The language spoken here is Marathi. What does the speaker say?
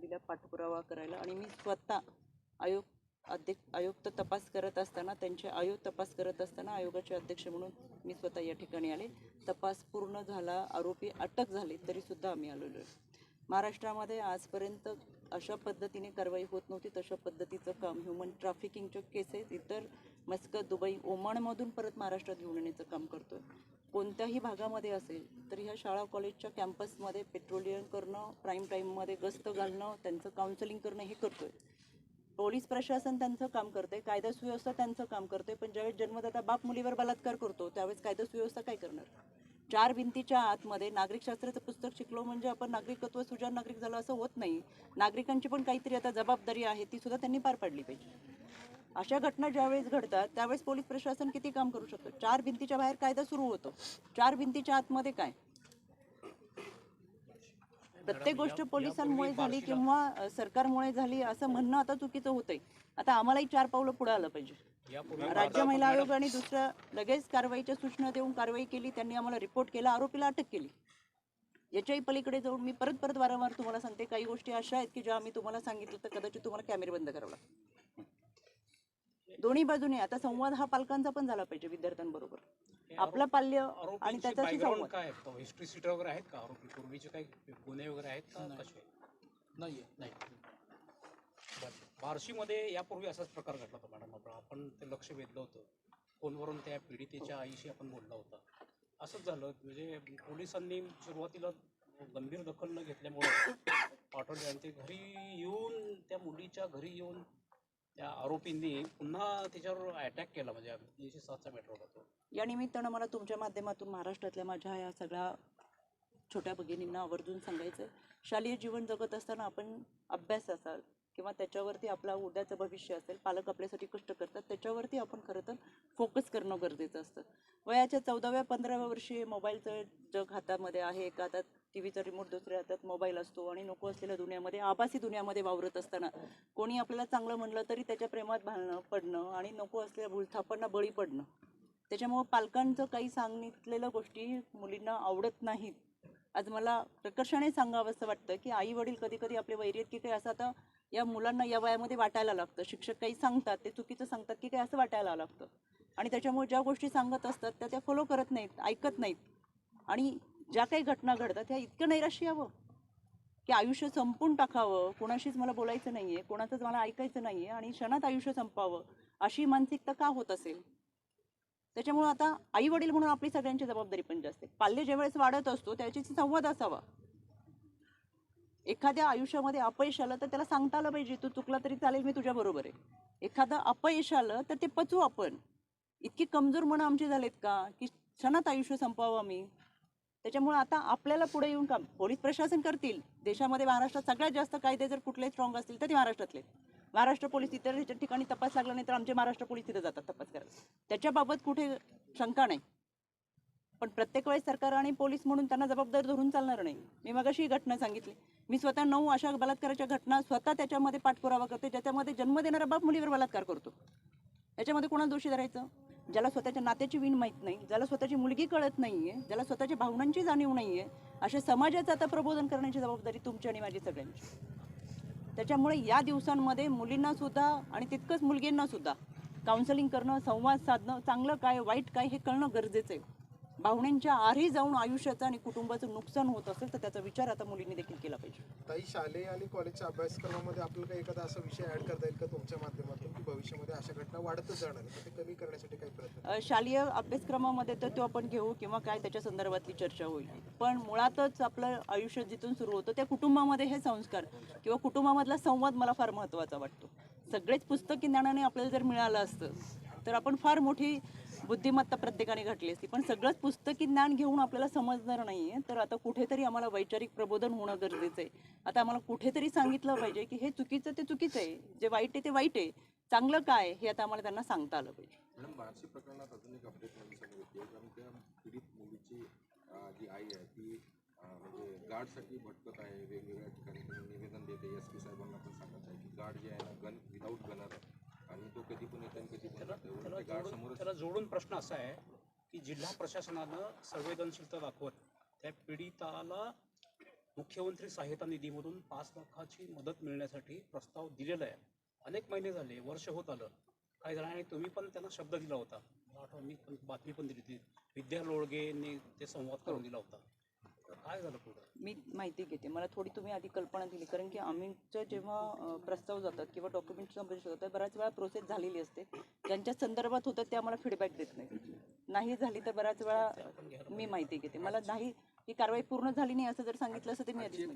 दिला पाठपुरावा करायला. आणि मी स्वतः आयोग अध्यक्ष आयुक्त तपास करत असताना त्यांचे आयोग तपास करत असताना आयोगाचे अध्यक्ष म्हणून मी स्वतः या ठिकाणी आले. तपास पूर्ण झाला आरोपी अटक झाले तरीसुद्धा आम्ही आलेलो आहे. महाराष्ट्रामध्ये आजपर्यंत अशा पद्धतीने कारवाई होत नव्हती तशा पद्धतीचं काम ह्युमन ट्रॅफिकिंगच्या केसेस इतर मस्कत दुबई ओमानमधून परत महाराष्ट्रात घेऊन येण्याचं काम करतोय. कोणत्याही भागामध्ये असेल तर ह्या शाळा कॉलेजच्या कॅम्पसमध्ये पेट्रोलियम करणं प्राईम टाईममध्ये गस्त घालणं त्यांचं काउन्सिलिंग करणं हे करतोय. पोलीस प्रशासन त्यांचं काम करते कायदा सुव्यवस्था त्यांचं काम करते पण ज्यावेळेस जन्मदाता बाप मुलीवर बलात्कार करतो त्यावेळेस कायदा सुव्यवस्था काय करणार? चार भिंतीच्या आतमध्ये नागरिकशास्त्राचं पुस्तक शिकलो म्हणजे आपण नागरिकत्व सुजाण नागरिक झालं असं होत नाही. नागरिकांची पण काहीतरी आता जबाबदारी आहे ती सुद्धा त्यांनी पार पाडली पाहिजे. अशा घटना ज्यावेळेस घडतात त्यावेळेस पोलीस प्रशासन किती काम करू शकतं? चार भिंतीच्या बाहेर कायदा सुरू होतो. चार भिंतीच्या आतमध्ये काय? प्रत्येक गोष्ट पोलिसांमुळे झाली किंवा सरकारमुळे झाली असं म्हणणं आता चुकीचं होतंय. आता आम्हालाही चार पावलं पुढे आलं पाहिजे. राज्य महिला आयोग आणि दुसरं लगेच कारवाईच्या सूचना देऊन कारवाई केली त्यांनी आम्हाला रिपोर्ट केला आरोपीला अटक केली. याच्याही पलीकडे जाऊन मी परत परत वारंवार तुम्हाला सांगते काही गोष्टी अशा आहेत की ज्या आम्ही तुम्हाला सांगितलं तर कदाचित तुम्हाला कॅमेरे बंद करावं लागतं दोन्ही बाजूने. आता संवाद हा पालकांचा पण झाला पाहिजे विद्यार्थ्यांबरोबर. आपलं पाल्य आणि त्याच्याशी संवाद. काय हिस्ट्री सीट वगैरे आहेत का? आरोपी पूर्वीचे काही गुन्हे वगैरे आहेत का? कसे? नाही नाही. बरं. बार्शीमध्ये यापूर्वी असाच प्रकार घडला होता मॅडम. आपण आपण ते लक्ष वेधलं होतं. फोनवरून त्या पीडितेच्या आईशी आपण बोलला होता. असंच झालं. म्हणजे पोलिसांनी सुरुवातीला गंभीर दखल न घेतल्यामुळे पाठवले आणि ते घरी येऊन त्या मुलीच्या घरी येऊन त्या आरोपींनी पुन्हा त्याच्यावर अटॅक केला म्हणजे तीनशे सातचा मॅटर होता तो. या निमित्तानं मला तुमच्या माध्यमातून महाराष्ट्रातल्या माझ्या या सगळ्या छोट्या भगिनींना आवर्जून सांगायचं आहे शालेय जीवन जगत असताना आपण अभ्यास असाल किंवा त्याच्यावरती आपला उद्याचं भविष्य असेल पालक आपल्यासाठी कष्ट करतात त्याच्यावरती आपण खरं तर फोकस करणं गरजेचं असतं. वयाच्या चौदाव्या पंधराव्या वर्षी मोबाईलचं जग हातामध्ये आहे. एका हातात टी व्हीचा रिमोट दुसऱ्या हातात मोबाईल असतो आणि नको असलेल्या दुनियामध्ये आभासी दुनियामध्ये वावरत असताना कोणी आपल्याला चांगलं म्हणलं तरी त्याच्या प्रेमात भालणं पडणं आणि नको असलेल्या भूलथापांना बळी पडणं. त्याच्यामुळं पालकांचं काही सांगितलेल्या गोष्टी मुलींना आवडत नाहीत. आज मला प्रकर्षाने सांगावं असं वाटतं की आई वडील कधी कधी आपले वैरी आहेत की काही असं आता या मुलांना या वयामध्ये वाटायला लागतं. शिक्षक काही सांगतात ते चुकीचं सांगतात की काही असं वाटायला लागतं. आणि त्याच्यामुळे ज्या गोष्टी सांगत असतात त्या त्या फॉलो करत नाहीत ऐकत नाहीत. आणि ज्या काही घटना घडतात ह्या इतकं नैराश्य यावं. की आयुष्य संपून टाकावं. कोणाशीच मला बोलायचं नाही आहे कोणाचंच मला ऐकायचं नाही आहे आणि क्षणात आयुष्य संपावं. अशी मानसिकता का होत असेल? त्याच्यामुळं आता आई वडील म्हणून आपली सगळ्यांची जबाबदारी पण जास्त आहे. पाल्य ज्यावेळेस वाढत असतो त्याच्याशी संवाद असावा. एखाद्या आयुष्यामध्ये अपयश आलं तर त्याला सांगता आलं पाहिजे तू चुकला तरी चालेल मी तुझ्या बरोबर आहे. एखादं अपयश आलं तर ते पचवू आपण. इतकी कमजोर मनं आमची झालेत का? की क्षणात आयुष्य संपवावं आम्ही. त्याच्यामुळे आता आपल्याला पुढे येऊन काम पोलीस प्रशासन करतील. देशामध्ये महाराष्ट्रात सगळ्यात जास्त कायदे जर कुठले स्ट्रॉंग असतील तर ते महाराष्ट्रातले. महाराष्ट्र पोलीस इतर ठिकाणी तपास लागला नाही तर आमचे महाराष्ट्र पोलीस तिथे जातात तपास करायला. त्याच्याबाबत कुठे शंका नाही. पण प्रत्येक वेळेस सरकार आणि पोलीस म्हणून त्यांना जबाबदार धरून चालणार नाही. मी मगाशी ही घटना सांगितली. मी स्वतः नऊ अशा बलात्काराच्या घटना स्वतः त्याच्यामध्ये पाठपुरावा करते ज्याच्यामध्ये जन्म देणारा बाप मुलीवर बलात्कार करतो. याच्यामध्ये कोणाला दोषी धरायचं? ज्याला स्वतःच्या नात्याची विण माहीत नाही ज्याला स्वतःची मुलगी कळत नाहीये ज्याला स्वतःच्या भावनांची जाणीव नाहीये अशा समाजाचं आता प्रबोधन करण्याची जबाबदारी तुमची आणि माझी सगळ्यांची. त्याच्यामुळे या दिवसांमध्ये मुलींना सुद्धा आणि तितकंच मुलगींना सुद्धा काउन्सिलिंग करणं संवाद साधणं चांगलं काय वाईट काय हे कळणं गरजेचं आहे. भावनेंच्या आरही जाऊन आयुष्याचं आणि कुटुंबाचं नुकसान होत असेल तर त्याचा विचार आता मुलींनी देखील केला पाहिजे. ताई शालेय आणि कॉलेजच्या अभ्यासक्रमामध्ये आपल्याला काही एखादा असा विषय ऍड करता येईल का तुमच्या माध्यमातून की भविष्यामध्ये अशा घटना वाढतच जाणार ते कमी करण्यासाठी काही प्रयत्न अ, शालेय अभ्यासक्रमामध्ये तर तो आपण घेऊ किंवा काय त्याच्या संदर्भातली चर्चा होईल. पण मुळातच आपलं आयुष्य जिथून सुरू होतं त्या कुटुंबामध्ये हे संस्कार किंवा कुटुंबामधला संवाद मला फार महत्त्वाचा वाटतो. सगळेच पुस्तकी ज्ञानाने आपल्याला जर मिळालं असतं तर आपण फार मोठी बुद्धिमत्ता प्रत्येकाने घटली असती. पण सगळंच पुस्तकी ज्ञान घेऊन आपल्याला समजणार नाही आहे तर आता कुठेतरी आम्हाला वैचारिक प्रबोधन होणं गरजेचं आहे. आता आम्हाला कुठेतरी सांगितलं पाहिजे की हे चुकीचं ते चुकीचं आहे. जे वाईट आहे ते वाईट आहे. चांगलं काय हे आता आम्हाला त्यांना सांगता आलं पाहिजे. मॅडम बार्शी प्रकरणात अजून एक अपडेट नवी समोर येते. कारण त्या पीडित मुलीची जी आई आहे ती म्हणजे गार्डसाठी भटकत आहे. वेगवेगळ्या ठिकाणी निवेदन देते. एस पी साहेबांना पण सांगत आहे की गार्ड जे आहे ना गन विदाऊट गनर आणि तो कधी पण येतो आणि कधी पण त्याला जातो त्याला गार्ड जोडून त्याला जोडून प्रश्न असा आहे की जिल्हा प्रशासनानं संवेदनशीलता दाखवत त्या पीडिताला मुख्यमंत्री सहायता निधीमधून पाच लाखाची मदत मिळण्यासाठी प्रस्ताव दिलेला आहे. अनेक महिने झाले वर्ष होत आलं. काय झालं आणि तुम्ही पण त्यांना शब्द दिला होता. मला आठवण मी पण बातमी पण दिली होती. विद्या लोळगेंनी ते संवाद करून दिला होता. मी माहिती घेते. मला थोडी तुम्ही आधी कल्पना दिली. कारण की आम्हीचं जेव्हा प्रस्ताव जातात किंवा डॉक्युमेंट होतात बऱ्याच वेळा प्रोसेस झालेली असते. ज्यांच्या संदर्भात होतं ते आम्हाला फीडबॅक देत नाही नाही झाली तर बऱ्याच वेळा मी माहिती घेते. मला नाही ही कारवाई पूर्ण झाली नाही असं जर सांगितलं असतं तर मी आधीच